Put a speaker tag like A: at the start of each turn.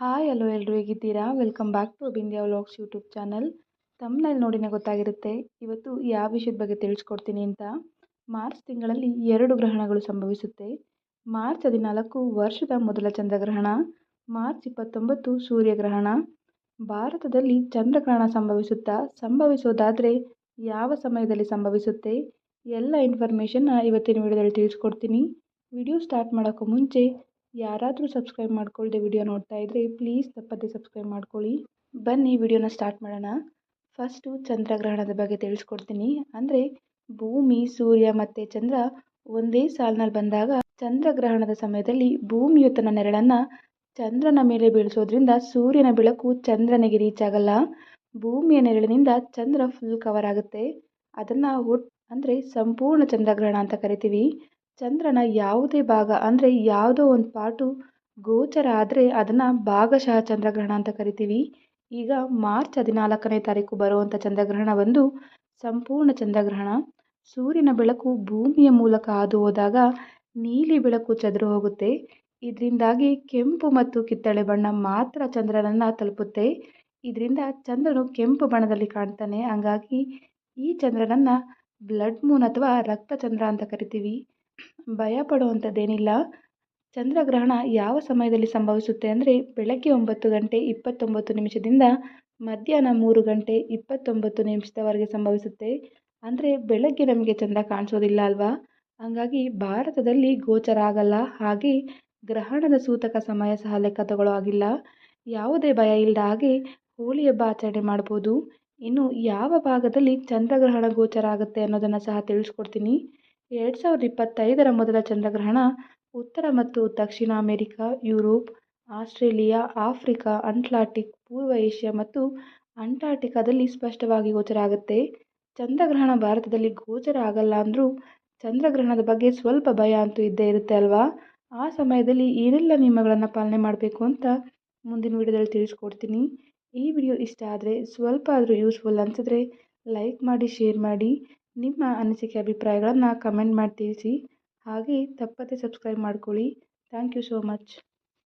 A: Hi, hello ಎಲ್ಲರೂ ಹೇಗಿದ್ದೀರಾ? Welcome back to Bindya vlogs YouTube channel ತಮ್ಮನಲ್ಲಿ ನೋಡಿನೇ ಗೊತ್ತಾಗಿರುತ್ತೆ. ಇವತ್ತು ಯಾವ ವಿಷಯದ ಬಗ್ಗೆ ತಿಳಿಸ್ಕೊಡ್ತೀನಿ ಅಂತ. ಮಾರ್ಚ್ ತಿಂಗಳಲ್ಲಿ ಎರಡು ಗ್ರಹಣಗಳು ಸಂಭವಿಸುತ್ತೆ. ಮಾರ್ಚ್ ಹದಿನಾಲ್ಕು ವರ್ಷದ ಮೊದಲ ಚಂದ್ರಗ್ರಹಣ. ಮಾರ್ಚ್ ಇಪ್ಪತ್ತೊಂಬತ್ತು ಸೂರ್ಯಗ್ರಹಣ. ಭಾರತದಲ್ಲಿ ಚಂದ್ರಗ್ರಹಣ ಸಂಭವಿಸುತ್ತಾ, ಸಂಭವಿಸೋದಾದರೆ ಯಾವ ಸಮಯದಲ್ಲಿ ಸಂಭವಿಸುತ್ತೆ? ಎಲ್ಲ ಇನ್ಫಾರ್ಮೇಷನ್ನ ಇವತ್ತಿನ ವಿಡಿಯೋದಲ್ಲಿ ತಿಳಿಸ್ಕೊಡ್ತೀನಿ. ವಿಡಿಯೋ ಸ್ಟಾರ್ಟ್ ಮಾಡೋಕ್ಕೂ ಮುಂಚೆ ಯಾರಾದರೂ ಸಬ್ಸ್ಕ್ರೈಬ್ ಮಾಡ್ಕೊಳ್ಳದೆ ವಿಡಿಯೋ ನೋಡ್ತಾ ಇದ್ದರೆ ಪ್ಲೀಸ್ ತಪ್ಪದೆ ಸಬ್ಸ್ಕ್ರೈಬ್ ಮಾಡ್ಕೊಳ್ಳಿ. ಬನ್ನಿ ವಿಡಿಯೋನ ಸ್ಟಾರ್ಟ್ ಮಾಡೋಣ. ಫಸ್ಟು ಚಂದ್ರಗ್ರಹಣದ ಬಗ್ಗೆ ತಿಳಿಸ್ಕೊಡ್ತೀನಿ. ಅಂದರೆ ಭೂಮಿ, ಸೂರ್ಯ ಮತ್ತು ಚಂದ್ರ ಒಂದೇ ಸಾಲಿನಲ್ಲಿ ಬಂದಾಗ ಚಂದ್ರಗ್ರಹಣದ ಸಮಯದಲ್ಲಿ ಭೂಮಿಯು ತನ್ನ ನೆರಳನ್ನು ಚಂದ್ರನ ಮೇಲೆ ಬೀಳಿಸೋದ್ರಿಂದ ಸೂರ್ಯನ ಬೆಳಕು ಚಂದ್ರನಿಗೆ ರೀಚ್ ಆಗಲ್ಲ. ಭೂಮಿಯ ನೆರಳಿನಿಂದ ಚಂದ್ರ ಫುಲ್ ಕವರ್ ಆಗುತ್ತೆ. ಅದನ್ನು ಒಟ್ಟು ಅಂದರೆ ಸಂಪೂರ್ಣ ಚಂದ್ರಗ್ರಹಣ ಅಂತ ಕರಿತೀವಿ. ಚಂದ್ರನ ಯಾವುದೇ ಭಾಗ, ಅಂದರೆ ಯಾವುದೋ ಒಂದು ಪಾರ್ಟು ಗೋಚರ ಆದರೆ ಅದನ್ನು ಭಾಗಶಃ ಚಂದ್ರಗ್ರಹಣ ಅಂತ ಕರಿತೀವಿ. ಈಗ ಮಾರ್ಚ್ ಹದಿನಾಲ್ಕನೇ ತಾರೀಕು ಬರುವಂಥ ಚಂದ್ರಗ್ರಹಣ ಒಂದು ಸಂಪೂರ್ಣ ಚಂದ್ರಗ್ರಹಣ. ಸೂರ್ಯನ ಬೆಳಕು ಭೂಮಿಯ ಮೂಲಕ ಹಾದು ಹೋದಾಗ ನೀಲಿ ಬೆಳಕು ಚದುರು ಹೋಗುತ್ತೆ. ಇದರಿಂದಾಗಿ ಕೆಂಪು ಮತ್ತು ಕಿತ್ತಳೆ ಬಣ್ಣ ಮಾತ್ರ ಚಂದ್ರನನ್ನು ತಲುಪುತ್ತೆ. ಇದರಿಂದ ಚಂದ್ರನು ಕೆಂಪು ಬಣ್ಣದಲ್ಲಿ ಕಾಣ್ತಾನೆ. ಹಂಗಾಗಿ ಈ ಚಂದ್ರನನ್ನು ಬ್ಲಡ್ ಮೂನ್ ಅಥವಾ ರಕ್ತ ಚಂದ್ರ ಅಂತ ಕರಿತೀವಿ. ಭಯ ಪಡುವಂಥದ್ದೇನಿಲ್ಲ ಚಂದ್ರಗ್ರಹಣ ಯಾವ ಸಮಯದಲ್ಲಿ ಸಂಭವಿಸುತ್ತೆ ಅಂದರೆ ಬೆಳಗ್ಗೆ ಒಂಬತ್ತು ಗಂಟೆ ಇಪ್ಪತ್ತೊಂಬತ್ತು ನಿಮಿಷದಿಂದ ಮಧ್ಯಾಹ್ನ ಮೂರು ಗಂಟೆ ಇಪ್ಪತ್ತೊಂಬತ್ತು ನಿಮಿಷದವರೆಗೆ ಸಂಭವಿಸುತ್ತೆ. ಅಂದರೆ ಬೆಳಗ್ಗೆ ನಮಗೆ ಚಂದ್ರ ಕಾಣಿಸೋದಿಲ್ಲ ಅಲ್ವಾ? ಹಾಗಾಗಿ ಭಾರತದಲ್ಲಿ ಗೋಚರ ಆಗಲ್ಲ, ಹಾಗೆ ಗ್ರಹಣದ ಸೂತಕ ಸಮಯ ಸಹ ಲೆಕ್ಕ ತಗೊಳ್ಳೋ ಆಗಿಲ್ಲ ಯಾವುದೇ ಭಯ ಇಲ್ಲದ ಹಾಗೆ ಹೋಳಿ ಹಬ್ಬ ಆಚರಣೆ ಮಾಡ್ಬೋದು. ಇನ್ನು ಯಾವ ಭಾಗದಲ್ಲಿ ಚಂದ್ರಗ್ರಹಣ ಗೋಚರ ಆಗುತ್ತೆ ಅನ್ನೋದನ್ನು ಸಹ ತಿಳಿಸ್ಕೊಡ್ತೀನಿ. ಎರಡು ಸಾವಿರದ ಇಪ್ಪತ್ತೈದರ ಮೊದಲ ಚಂದ್ರಗ್ರಹಣ ಉತ್ತರ ಮತ್ತು ದಕ್ಷಿಣ America, Europe, Australia, Africa, Atlantic, ಪೂರ್ವ ಏಷ್ಯಾ ಮತ್ತು ಅಂಟಾರ್ಟಿಕಾದಲ್ಲಿ ಸ್ಪಷ್ಟವಾಗಿ ಗೋಚರ ಆಗುತ್ತೆ. ಚಂದ್ರಗ್ರಹಣ ಭಾರತದಲ್ಲಿ ಗೋಚರ ಆಗಲ್ಲ ಅಂದರೂ ಚಂದ್ರಗ್ರಹಣದ ಬಗ್ಗೆ ಸ್ವಲ್ಪ ಭಯ ಅಂತೂ ಇದ್ದೇ ಇರುತ್ತೆ ಅಲ್ವಾ? ಆ ಸಮಯದಲ್ಲಿ ಏನೆಲ್ಲ ನಿಯಮಗಳನ್ನು ಪಾಲನೆ ಮಾಡಬೇಕು ಅಂತ ಮುಂದಿನ ವಿಡಿಯೋದಲ್ಲಿ ತಿಳಿಸ್ಕೊಡ್ತೀನಿ. ಈ ವಿಡಿಯೋ ಇಷ್ಟ ಆದರೆ ಸ್ವಲ್ಪ ಆದರೂ ಯೂಸ್ಫುಲ್ ಅನಿಸಿದ್ರೆ ಲೈಕ್ ಮಾಡಿ ಶೇರ್ ಮಾಡಿ. ನಿಮ್ಮ ಅನಿಸಿಕೆ ಅಭಿಪ್ರಾಯಗಳನ್ನು ಕಮೆಂಟ್ ಮಾಡಿ ತಿಳಿಸಿ ಹಾಗೆ ತಪ್ಪದೆ ಸಬ್ಸ್ಕ್ರೈಬ್ ಮಾಡ್ಕೊಳ್ಳಿ. Thank you so much